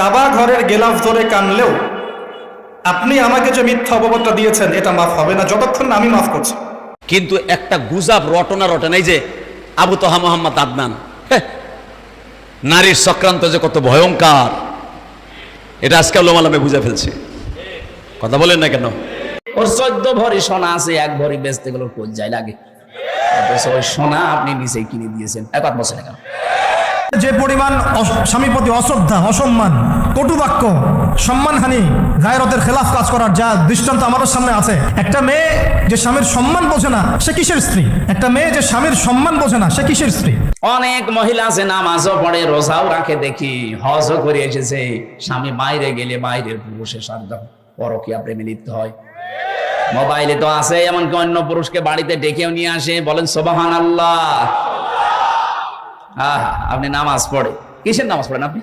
কাবা ঘরের গেলাফ ধরে কানলেও আপনি আমাকে যে মিথ্যা অপবাদটা দিয়েছেন এটা মাফ হবে না। যতক্ষণ না আমি মাফ করছি। কিন্তু একটা গুজাব রটনা রটনা এই যে আবু তোহা মোহাম্মদ আদনান। হ্যাঁ, নারীর সক্রান্ত যে কত ভয়ঙ্কর। এটা আজকে লোমালামে বুঝে ফেলছি। কথা বলেন না কেন? ওর চোদ্দ ভরি সোনা আছে এক ভরি বেচতে গেলে যায় লাগে। ওই সোনা আপনি নিচে কিনে দিয়েছেন। এক বছর কেন যে পরিমাণ স্বামীর প্রতি অশ্রদ্ধা, অসম্মান, কটুবাক্য, সম্মানহানি, গায়রতের খেলাফ কাজ করার যা দৃষ্টান্ত আমাদের সামনে আছে। একটা মেয়ে যে স্বামীর সম্মান বোঝে না, সে কিসের স্ত্রী? একটা মেয়ে যে স্বামীর সম্মান বোঝে না, সে কিসের স্ত্রী? অনেক মহিলা আছে, নামাজও পড়ে, রোজাও রাখে, দেখি হজও করে এসেছে। স্বামী বাইরে গেলে বাইরের পুরুষের সাথে পরকিয়া প্রেমে লিপ্ত হয়। মোবাইলে তো আছে, এমনকি অন্য পুরুষকে বাড়িতে ডেকেও নিয়ে আসে, বলেন সোবাহান আল্লাহ আপনি নামাজ পড়ে। কিসের নামাজ পড়েন আপনি?